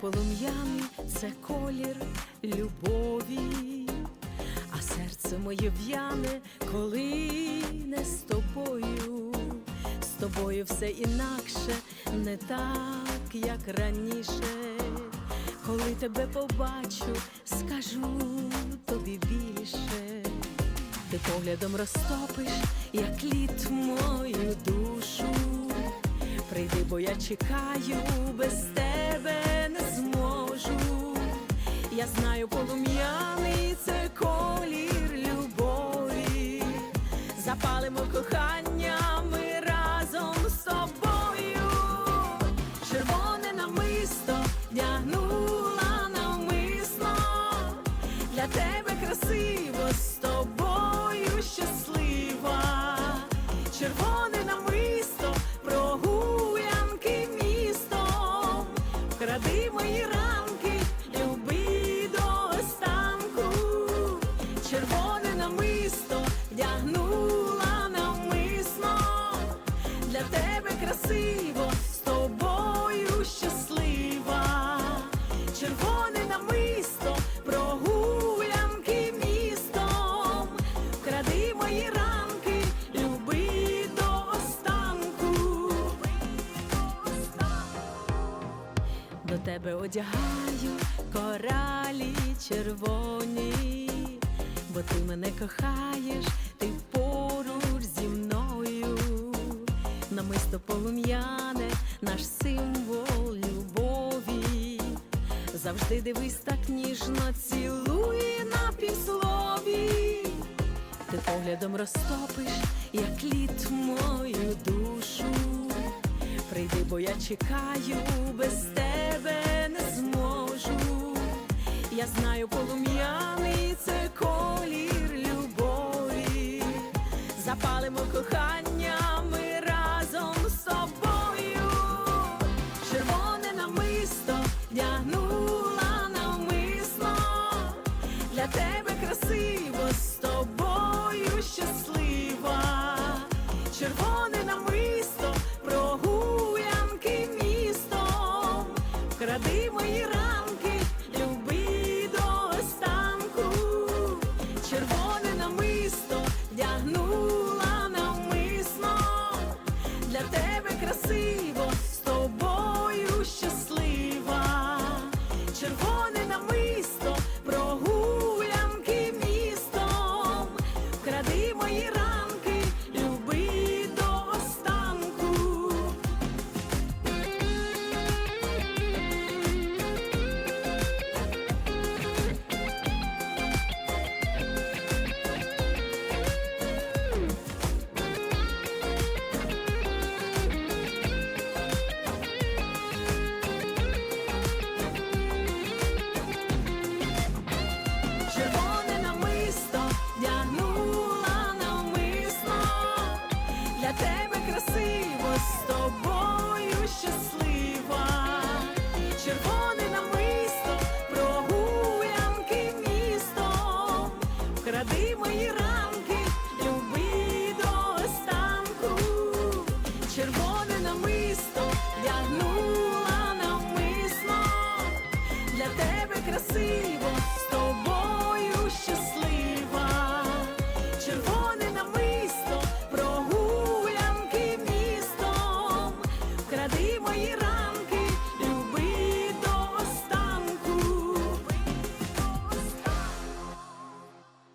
полум'яний це колір любові, а серце моє в'яне, коли не з тобою, з тобою все інакше, не так, як раніше. Коли тебе побачу, скажу тобі більше. Ти поглядом розтопиш, як лід мою душу. Прийди, бо я чекаю, без тебе Знаю, полум'яний це колір любові. Запалимо кохання тебе одягаю коралі червоні, бо ти мене кохаєш, ти поруч зі мною. Намисто полум'яне, наш символ любові. Завжди дивись так ніжно, цілуй на півслові. Ти поглядом розтопиш, як лід мою душу. Прийди, бо я чекаю, без тебе не зможу. Я знаю, полум'яний це колір любові. Запалимо кохання Вкради мої ранки, Червоне намисто вдягнула навмисно. Для тебе красиво з тобою щаслива. Червоне намисто прогулянки містом. Вкради мої ранки.